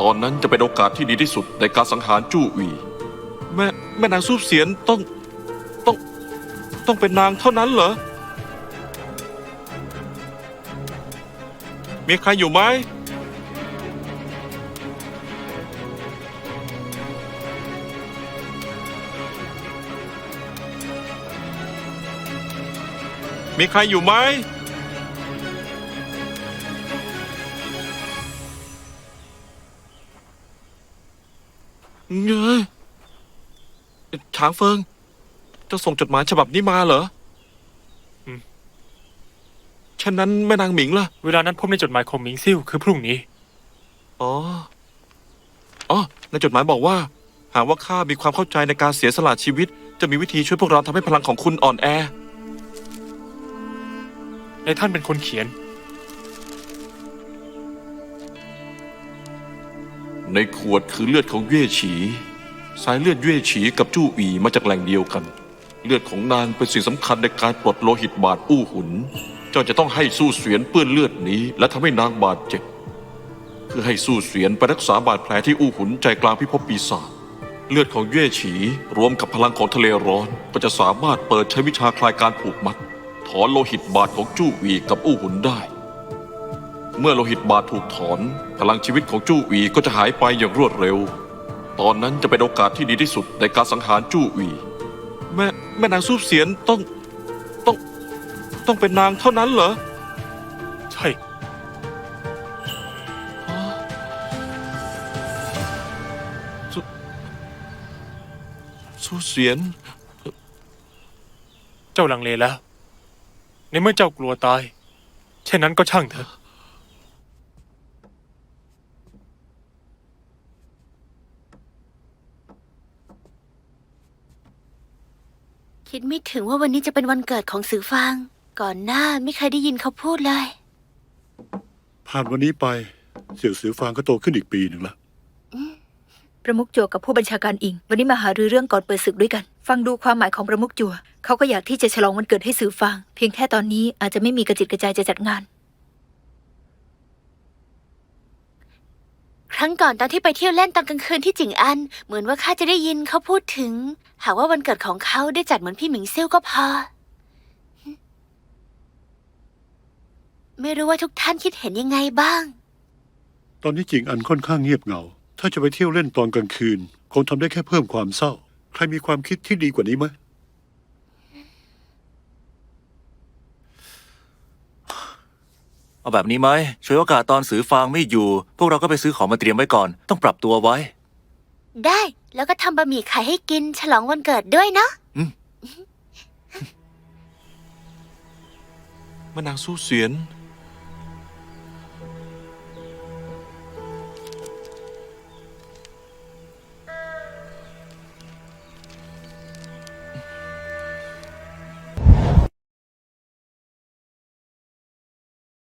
ตอนนั้นจะเป็นโอกาสที่ดีที่สุดในการสังหารจู้วี แม่แม่นางซูบเสียนต้องต้องต้องเป็นนางเท่านั้นเหรอ มีใครอยู่ไหม มีใครอยู่ไหม เงยช้างเฟิงจะส่งจดหมายฉบับนี้มาเหรออืม ฉะนั้นแม่นางหมิงล่ะ เวลานั้นพบในจดหมายของหมิงซิ่วคือพรุ่งนี้ อ๋อ อ๋อ ในจดหมายบอกว่า หากว่าข้ามีความเข้าใจในการเสียสละชีวิต จะมีวิธีช่วยพวกเราทำให้พลังของคุณอ่อนแอ ในท่านเป็นคนเขียน ในขวดคือเลือดของเย่ฉี สายเลือดเย่ฉีกับจู้อีมาจากแหล่งเดียวกัน เลือดของนางเป็นสิ่งสำคัญในการปลดโลหิตบาดอู้หุน เจ้าจะต้องให้สู้เสวียนเปื้อนเลือดนี้ และทำให้นางบาดเจ็บ เพื่อให้สู้เสวียนไปรักษาบาดแผลที่อู้หุนใจกลางพิภพปีศาจเลือดของเย่ฉีรวมกับพลังของทะเลร้อน ก็จะสามารถเปิดใช้วิชาคลายการผูกมัด ถอนโลหิตบาดของจู้อีกับอู้หุนได้ เมื่อโลหิตบาดถูกถอน พลังชีวิตของจู้อีก็จะหายไปอย่างรวดเร็ว ตอนนั้นจะเป็นโอกาสที่ดีที่สุดในการสังหารจู้อีแม่แม่นางซูบเสียนต้องต้องต้องเป็นนางเท่านั้นเหรอ ใช่ซูเสียน เจ้าลังเลแล้ว ในเมื่อเจ้ากลัวตาย เช่นนั้นก็ช่างเถอะ คิดไม่ถึงว่าวันนี้จะเป็นวันเกิดของสือฟาง ก่อนหน้าไม่เคยได้ยินเขาพูดเลย ผ่านวันนี้ไป เสี่ยวสือฟางก็โตขึ้นอีกปีหนึ่งละ ประมุกจัวกับผู้บัญชาการอิง วันนี้มาหารือเรื่องก่อนเปิดศึกด้วยกัน ฟังดูความหมายของประมุกจัว เขาก็อยากที่จะฉลองวันเกิดให้สื่อฟัง เพียงแค่ตอนนี้อาจจะไม่มีกระจิตกระใจจะจัดงาน ครั้งก่อนตอนที่ไปเที่ยวเล่นตอนกลางคืนที่จิงอัน เหมือนว่าข้าจะได้ยินเขาพูดถึง หากว่าวันเกิดของเขาได้จัดเหมือนพี่หมิงซิ่วก็พอ ไม่รู้ว่าทุกท่านคิดเห็นยังไงบ้าง ตอนนี้จิงอันค่อนข้างเงียบเหงา ถ้าจะไปเที่ยวเล่นตอนกลางคืน คงทำได้แค่เพิ่มความเศร้า ใครมีความคิดที่ดีกว่านี้ไหม เอาแบบนี้ไหมช่วยโอกาสตอนสือฟางไม่อยู่ พวกเราก็ไปซื้อของมาเตรียมไว้ก่อน ต้องปรับตัวไว้ ได้แล้วก็ทำบะหมี่ไข่ให้กินฉลองวันเกิดด้วยเนาะแม่นางซูเสียน